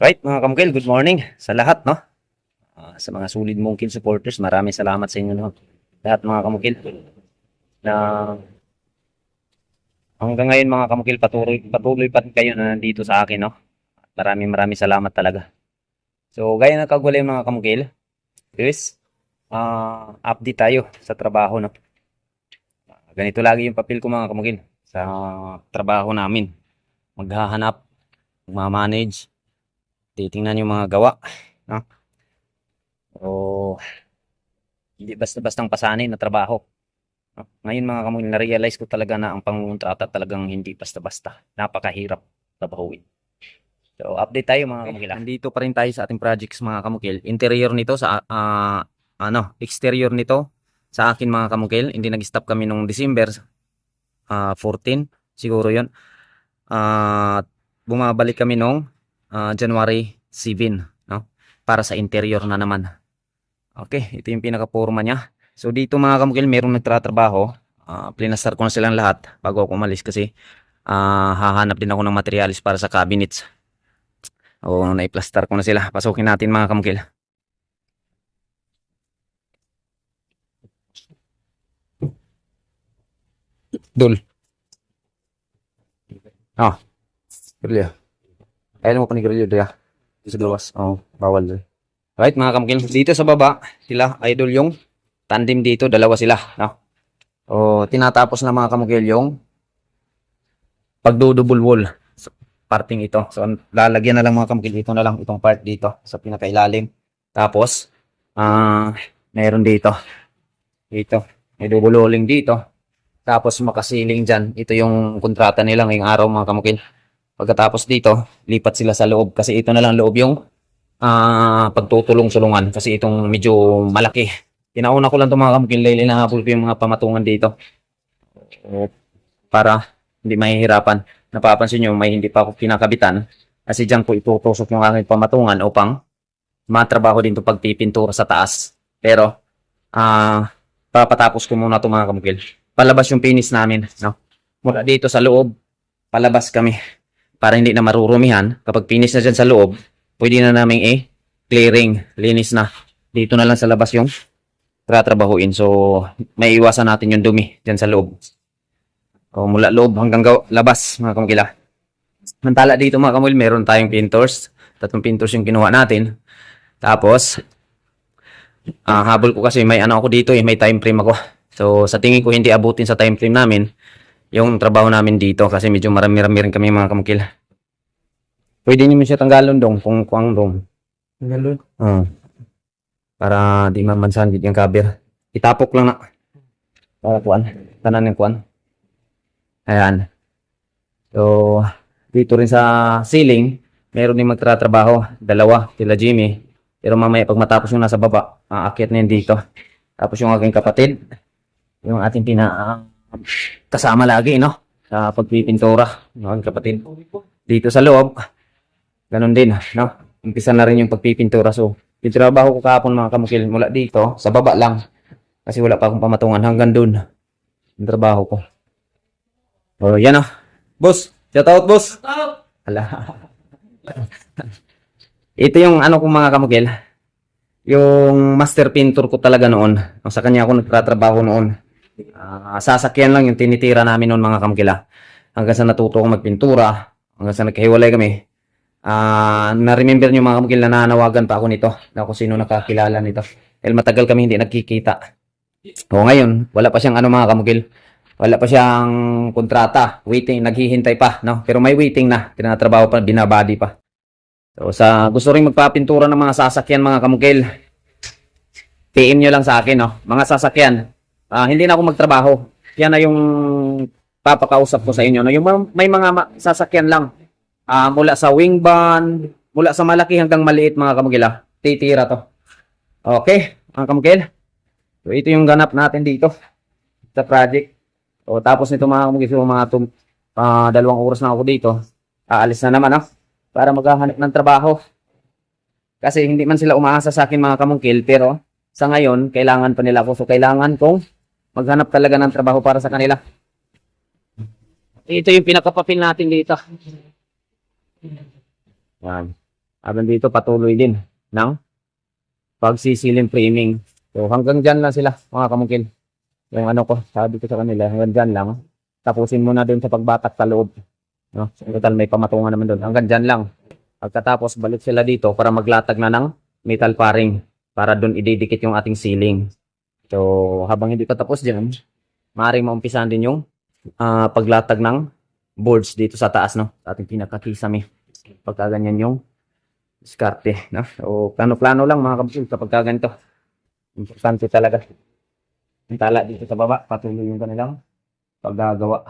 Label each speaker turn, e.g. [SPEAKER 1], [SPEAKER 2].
[SPEAKER 1] Right, mga kamukil, good morning sa lahat, no? Ah, sa mga solid mungkin supporters, maraming salamat sa inyo, no? Lahat mga kamukil. Na hanggang ngayon mga kamukil, patuloy, patuloy pa kayo na nandito sa akin, no? Maraming maraming salamat talaga. So, gaya ng kagulay mga kamukil, is ah update tayo sa trabaho, no? Ganito lagi yung papel ko mga kamukil sa trabaho namin. Maghahanap, magmamanage, titingnan yung mga gawa, no? O hindi basta-bastang pasanay na trabaho. no? Ngayon mga kamukil, na-realize ko talaga na ang panguntrata talagang hindi basta-basta. Napakahirap trabahuin. So, update tayo mga kamukil. ah. Nandito pa rin tayo sa ating projects mga kamukil. Interior nito sa ah, ano, exterior nito sa akin mga kamukil. Hindi nag-stop kami nung December ah, 14 siguro 'yon. At bumabalik kami nung ah, January 7, no? Para sa interior na naman. Okay, ito yung pinaka-forma niya. So dito mga kamukil, merong nagtatrabaho. Uh, plinastar ko na silang lahat bago ako umalis kasi ah, hahanap din ako ng materialis para sa cabinets. O naiplastar ko na sila. Pasukin natin mga kamukil. Dul. Ah. Grilyo. Ayan mo pa ni Grilyo, Dria. Sa gawas. Oo, bawal. Dre. Right, mga kamukil. Dito sa baba, sila, idol yung tandem dito. Dalawa sila. No? O, tinatapos na mga kamukil yung pagdudubul wall sa parting ito. So, lalagyan na lang mga kamukil. Ito na lang, itong part dito sa pinakailalim. Tapos, ah, meron dito. Dito. May double walling dito. Tapos makasiling dyan. Ito yung kontrata nila ngayong araw mga kamukil. Pagkatapos dito, lipat sila sa loob. Kasi ito na lang loob yung ah pagtutulong-sulungan. Kasi itong medyo malaki. Tinauna ko lang itong mga kamukil. Dahil inahabol ko yung mga pamatungan dito. Para hindi mahihirapan. Napapansin nyo, may hindi pa ako kinakabitan. Kasi dyan ko itutusok yung aking pamatungan upang matrabaho din ito pagpipintura sa taas. Pero, ah papatapos ko muna ito mga kamukil palabas yung penis namin, no? Mula dito sa loob, palabas kami para hindi na marurumihan. Kapag finish na dyan sa loob, pwede na namin eh, clearing, linis na. Dito na lang sa labas yung tratrabahuin. So, may iwasan natin yung dumi dyan sa loob. O, mula loob hanggang labas, mga kamukila. Mantala dito mga kamukil, meron tayong pintors. Tatlong pintors yung kinuha natin. Tapos, ah habol ko kasi may ano ako dito eh, may time frame ako. So, sa tingin ko hindi abutin sa time frame namin yung trabaho namin dito kasi medyo marami-rami rin kami mga kamukil. Pwede niyo siya tanggalon dong kung kuang dong.
[SPEAKER 2] Ganun.
[SPEAKER 1] Ah. Para di mamansan gid yung cover. Itapok lang na. Para kuan. Tanan yung kuan. Ayan. So, dito rin sa ceiling, meron din magtratrabaho. Dalawa, sila Jimmy. Pero mamaya pag matapos yung nasa baba, aakyat na yun dito. Tapos yung aking kapatid, yung ating pina kasama lagi, no? Sa pagpipintura, aking kapatid. Dito sa loob, ganun din, no? Umpisa na rin yung pagpipintura. So, yung trabaho ko kahapon mga kamukil, mula dito, sa baba lang. Kasi wala pa akong pamatungan hanggang dun. Yung trabaho ko. Oh, yan ah. Boss, shout out boss. Hala. Ito yung ano kong mga kamukil. Yung master painter ko talaga noon. Sa kanya ako nagtatrabaho noon. Ah, sasakyan lang yung tinitira namin noon mga kamukila. Hanggang sa natuto ko magpintura. Hanggang sa nagkahiwalay kami. Ah, na-remember niyo mga kamukil na nanawagan pa ako nito. Na kung sino nakakilala nito. Dahil matagal kami hindi nagkikita. O ngayon, wala pa siyang ano mga kamukil. Wala pa siyang kontrata. Waiting, naghihintay pa. No? Pero may waiting na. Tinatrabaho pa, binabody pa. So, sa gusto rin magpapintura ng mga sasakyan mga kamukil, PM nyo lang sa akin, no? Mga sasakyan. Ah, hindi na ako magtrabaho. Yan na yung papakausap ko sa inyo. No? Yung ma- may mga sasakyan lang. Ah, mula sa wing van, mula sa malaki hanggang maliit mga kamukil. ah. Titira to. Okay, mga kamukil. So, ito yung ganap natin dito sa project. O, tapos nito mga kamukil, so, mga tum- ah, dalawang oras na ako dito. Aalis na naman, ah para maghahanap ng trabaho. Kasi hindi man sila umaasa sa akin mga kamungkil, pero sa ngayon, kailangan pa nila ako. So, kailangan kong maghanap talaga ng trabaho para sa kanila. Ito yung pinakapapil natin dito. Yan. Habang dito patuloy din ng pagsisiling framing. So hanggang dyan lang sila mga kamungkil. Yung ano ko, sabi ko sa kanila, hanggang dyan lang. Tapusin mo na doon sa pagbatak sa loob. No? So, total may pamatungan naman doon. Hanggang dyan lang. Pagkatapos balik sila dito para maglatag na ng metal paring para doon ididikit yung ating ceiling. So habang hindi pa tapos dyan, maaaring maumpisahan din yung ah, paglatag ng boards dito sa taas, no? Sa ating pinakakisame. Pagka ganyan yung diskarte, no? So, plano-plano lang mga kapatid kapag ka ganito. Importante talaga. Yung tala dito sa baba, patuloy yung kanilang paggagawa.